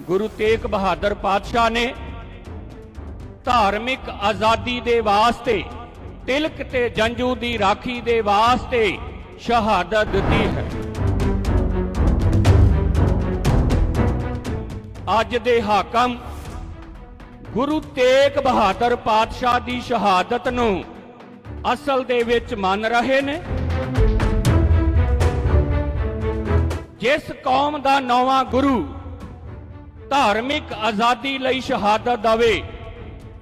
ਗੁਰੂ ਤੇਗ ਬਹਾਦਰ ਪਾਤਸ਼ਾਹ ਨੇ ਧਾਰਮਿਕ ਆਜ਼ਾਦੀ ਦੇ ਵਾਸਤੇ, ਤਿਲਕ ਤੇ ਜੰਜੂ ਦੀ ਰਾਖੀ ਦੇ ਵਾਸਤੇ ਸ਼ਹਾਦਤ ਦਿੱਤੀ ਹੈ। ਅੱਜ ਦੇ ਹਾਕਮ ਗੁਰੂ ਤੇਗ ਬਹਾਦਰ ਪਾਤਸ਼ਾਹ ਦੀ ਸ਼ਹਾਦਤ ਨੂੰ ਅਸਲ ਦੇ ਵਿੱਚ ਮੰਨ ਰਹੇ ਨੇ। ਜਿਸ ਕੌਮ ਦਾ ਨੌਵਾਂ ਗੁਰੂ ਧਾਰਮਿਕ ਆਜ਼ਾਦੀ ਲਈ ਸ਼ਹਾਦਤ ਦਵੇ।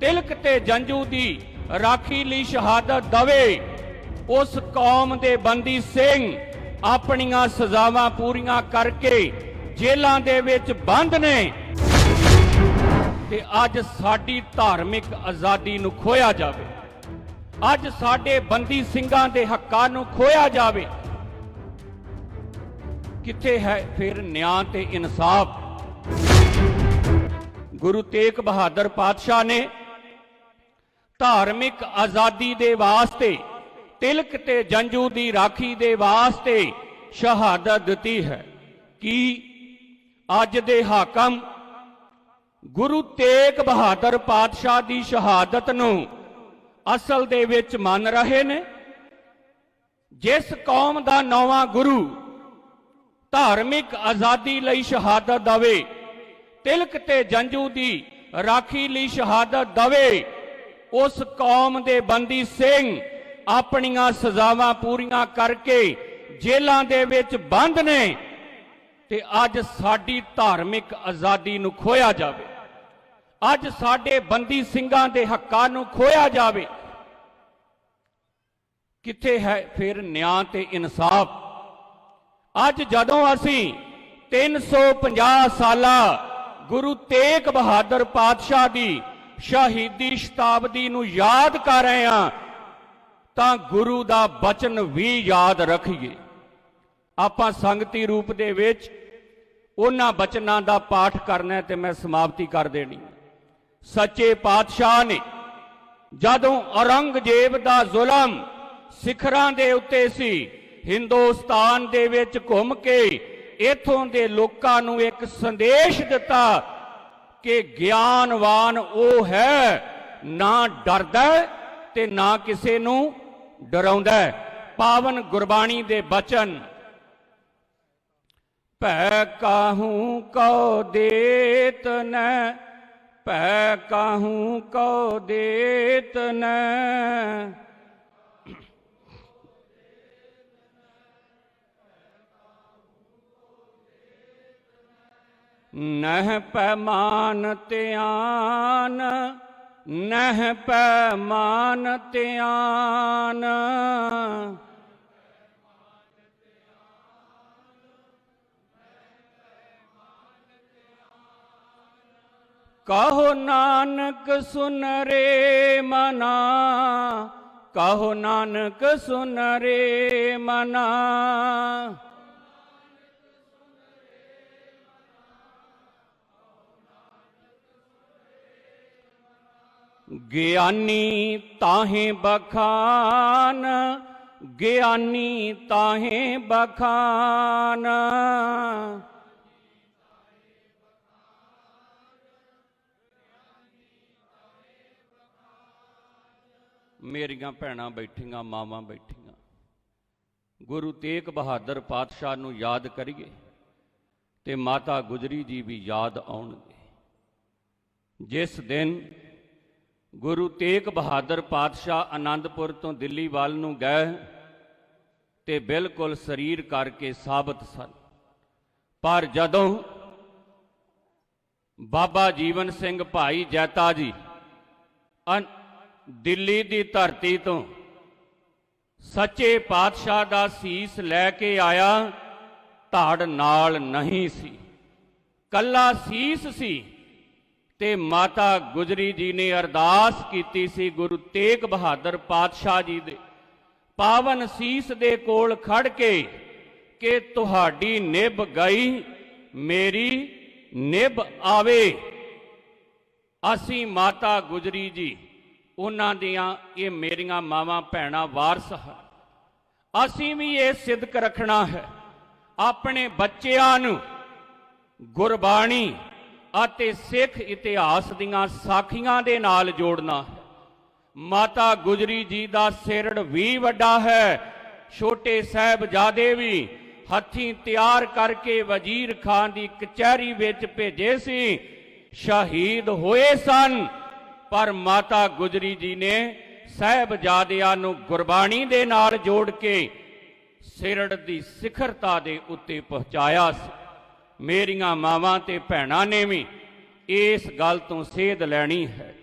ਤਿਲਕ ਤੇ ਜੰਜੂ ਦੀ ਰਾਖੀ ਲਈ ਸ਼ਹਾਦਤ ਦਵੇ। ਉਸ ਕੌਮ ਦੇ ਬੰਦੀ ਸਿੰਘ ਆਪਣੀਆਂ ਸਜ਼ਾਵਾਂ ਪੂਰੀਆਂ ਕਰਕੇ ਜੇਲ੍ਹਾਂ ਦੇ ਵਿੱਚ ਬੰਦ ਨੇ। ਤੇ ਅੱਜ ਸਾਡੀ ਧਾਰਮਿਕ ਆਜ਼ਾਦੀ ਨੂੰ ਖੋਇਆ ਜਾਵੇ। ਅੱਜ ਸਾਡੇ ਬੰਦੀ ਸਿੰਘਾਂ ਦੇ ਹੱਕਾਂ ਨੂੰ ਖੋਇਆ ਜਾਵੇ। ਕਿੱਥੇ ਹੈ ਫਿਰ ਨਿਆਂ ਤੇ ਇਨਸਾਫ? ਗੁਰੂ ਤੇਗ ਬਹਾਦਰ ਪਾਤਸ਼ਾਹ ਨੇ ਧਾਰਮਿਕ ਆਜ਼ਾਦੀ ਦੇ ਵਾਸਤੇ, ਤਿਲਕ ਤੇ ਜੰਜੂ ਦੀ ਰਾਖੀ ਦੇ ਵਾਸਤੇ ਸ਼ਹਾਦਤ ਦਿੱਤੀ ਹੈ। ਕਿ ਅੱਜ ਦੇ ਹਾਕਮ ਗੁਰੂ ਤੇਗ ਬਹਾਦਰ ਪਾਤਸ਼ਾਹ ਦੀ ਸ਼ਹਾਦਤ ਨੂੰ ਅਸਲ ਦੇ ਵਿੱਚ ਮੰਨ ਰਹੇ ਨੇ? ਜਿਸ ਕੌਮ ਦਾ ਨੌਵਾਂ ਗੁਰੂ ਧਾਰਮਿਕ ਆਜ਼ਾਦੀ ਲਈ ਸ਼ਹਾਦਤ ਦਵੇ ਤਿਲਕ ਤੇ ਜੰਜੂ ਦੀ ਰਾਖੀ ਲਈ ਸ਼ਹਾਦਤ ਦਵੇ। ਉਸ ਕੌਮ ਦੇ ਬੰਦੀ ਸਿੰਘ ਆਪਣੀਆਂ ਸਜ਼ਾਵਾਂ ਪੂਰੀਆਂ ਕਰਕੇ ਜੇਲ੍ਹਾਂ ਦੇ ਵਿੱਚ ਬੰਦ ਨੇ ਤੇ ਅੱਜ ਸਾਡੀ ਧਾਰਮਿਕ ਆਜ਼ਾਦੀ ਨੂੰ ਖੋਇਆ ਜਾਵੇ। ਅੱਜ ਸਾਡੇ ਬੰਦੀ ਸਿੰਘਾਂ ਦੇ ਹੱਕਾਂ ਨੂੰ ਖੋਇਆ ਜਾਵੇ। ਕਿੱਥੇ ਹੈ ਫਿਰ ਨਿਆਂ ਤੇ ਇਨਸਾਫ? ਅੱਜ ਜਦੋਂ ਅਸੀਂ 350 ਸਾਲਾ ਗੁਰੂ ਤੇਗ ਬਹਾਦਰ ਪਾਤਸ਼ਾਹ ਦੀ ਸ਼ਹੀਦੀ ਸ਼ਤਾਬਦੀ ਨੂੰ ਯਾਦ ਕਰ ਰਹੇ ਹਾਂ, ਤਾਂ ਗੁਰੂ ਦਾ ਬਚਨ ਵੀ ਯਾਦ ਰੱਖੀਏ। ਆਪਾਂ ਸੰਗਤੀ ਰੂਪ ਦੇ ਵਿੱਚ ਉਹਨਾਂ ਬਚਨਾਂ ਦਾ ਪਾਠ ਕਰਨਾ ਤੇ ਮੈਂ ਸਮਾਪਤੀ ਕਰ ਦੇਣੀ ਸੱਚੇ ਪਾਤਸ਼ਾਹ ਨੇ ਜਦੋਂ ਔਰੰਗਜ਼ੇਬ ਦਾ ਜ਼ੁਲਮ ਸਿਖਰਾਂ ਦੇ ਉੱਤੇ ਸੀ, ਹਿੰਦੁਸਤਾਨ ਦੇ ਵਿੱਚ ਘੁੰਮ ਕੇ ਇਥੋਂ ਦੇ ਲੋਕਾਂ ਨੂੰ ਇੱਕ ਸੰਦੇਸ਼ ਦਿੱਤਾ ਕਿ ਗਿਆਨਵਾਨ ਉਹ ਹੈ, ਨਾ ਡਰਦਾ ਤੇ ਨਾ ਕਿਸੇ ਨੂੰ ਡਰਾਉਂਦਾ। ਪਾਵਨ ਗੁਰਬਾਣੀ ਦੇ ਬਚਨ, ਭੈ ਕਾਹੂ ਕਉ ਦੇਤ ਨੈ, ਭੈ ਕਾਹੂ ਕਉ ਦੇਤ ਨ। ਨਹਿ ਪੈਮਾਨ ਧਿਆਨ, ਨਹਿ ਪੈਮਾਨ ਧਿਆਨ। ਕਹੋ ਨਾਨਕ ਸੁਨ ਰੇ ਮਨਾ, ਕਹੋ ਨਾਨਕ ਸੁਨ ਰੇ ਮਨਾ। ਗਿਆਨੀ ਤਾਹੇ ਬਖਾਨ, ਗਿਆਨੀ ਤਾਹੇ ਬਖਾਨ। ਮੇਰੀਆਂ ਭੈਣਾਂ ਬੈਠੀਆਂ, ਮਾਵਾਂ ਬੈਠੀਆਂ, ਗੁਰੂ ਤੇਗ ਬਹਾਦਰ ਪਾਤਸ਼ਾਹ ਨੂੰ ਯਾਦ ਕਰੀਏ ਤੇ ਮਾਤਾ ਗੁਜਰੀ ਜੀ ਵੀ ਯਾਦ ਆਉਣਗੇ। ਜਿਸ ਦਿਨ ਗੁਰੂ ਤੇਗ ਬਹਾਦਰ ਪਾਤਸ਼ਾਹ ਆਨੰਦਪੁਰ ਤੋਂ ਦਿੱਲੀ ਵੱਲ ਨੂੰ ਗਏ ਤੇ ਬਿਲਕੁਲ ਸਰੀਰ ਕਰਕੇ ਸਾਬਤ ਸਨ। ਪਰ ਜਦੋਂ ਬਾਬਾ ਜੀਵਨ ਸਿੰਘ ਭਾਈ ਜੈਤਾ ਜੀ ਦਿੱਲੀ ਦੀ ਧਰਤੀ ਤੋਂ ਸੱਚੇ ਪਾਤਸ਼ਾਹ ਦਾ ਸੀਸ ਲੈ ਕੇ ਆਇਆ, ਧੜ ਨਾਲ ਨਹੀਂ ਸੀ। ਕੱਲਾ ਸੀਸ ਸੀ। ਤੇ ਮਾਤਾ ਗੁਜਰੀ ਜੀ ਨੇ ਅਰਦਾਸ ਕੀਤੀ ਸੀ ਗੁਰੂ ਤੇਗ ਬਹਾਦਰ ਪਾਤਸ਼ਾਹ ਜੀ ਦੇ। ਪਾਵਨ ਸੀਸ ਦੇ ਕੋਲ ਖੜ ਕੇ ਕਿ ਤੁਹਾਡੀ ਨਿਭ ਗਈ, ਮੇਰੀ ਨਿਭ ਆਵੇ। ਅਸੀਂ ਮਾਤਾ ਗੁਜਰੀ ਜੀ, ਉਹਨਾਂ ਦੀਆਂ ਇਹ ਮੇਰੀਆਂ ਮਾਵਾਂ ਭੈਣਾਂ ਵਾਰਸ ਹਨ। ਅਸੀਂ ਵੀ ਇਹ ਸਿੱਧਕ ਰੱਖਣਾ ਹੈ। ਆਪਣੇ ਬੱਚਿਆਂ ਨੂੰ ਗੁਰਬਾਣੀ ਅਤੇ ਸਿੱਖ ਇਤਿਹਾਸ ਦੀਆਂ ਸਾਖੀਆਂ ਦੇ ਨਾਲ ਜੋੜਨਾ। ਹੈ ਮਾਤਾ ਗੁਜਰੀ ਜੀ ਦਾ ਸਿਰੜ ਵੀ ਵੱਡਾ ਹੈ। ਛੋਟੇ ਸਾਹਿਬਜ਼ਾਦੇ ਵੀ ਹੱਥੀਂ ਤਿਆਰ ਕਰਕੇ ਵਜ਼ੀਰ ਖਾਨ ਦੀ ਕਚਹਿਰੀ ਵਿੱਚ ਭੇਜੇ ਸੀ। ਸ਼ਹੀਦ ਹੋਏ ਸਨ। ਪਰ ਮਾਤਾ ਗੁਜਰੀ ਜੀ ਨੇ ਸਾਹਿਬਜ਼ਾਦਿਆਂ ਨੂੰ ਗੁਰਬਾਣੀ ਦੇ ਨਾਲ ਜੋੜ ਕੇ ਸਿਰੜ ਦੀ ਸਿਖਰਤਾ ਦੇ ਉੱਤੇ ਪਹੁੰਚਾਇਆ ਸੀ। ਮੇਰੀਆਂ ਮਾਵਾਂ ਤੇ ਭੈਣਾਂ ਨੇ ਵੀ ਇਸ ਗੱਲ ਤੋਂ ਸੇਧ ਲੈਣੀ ਹੈ।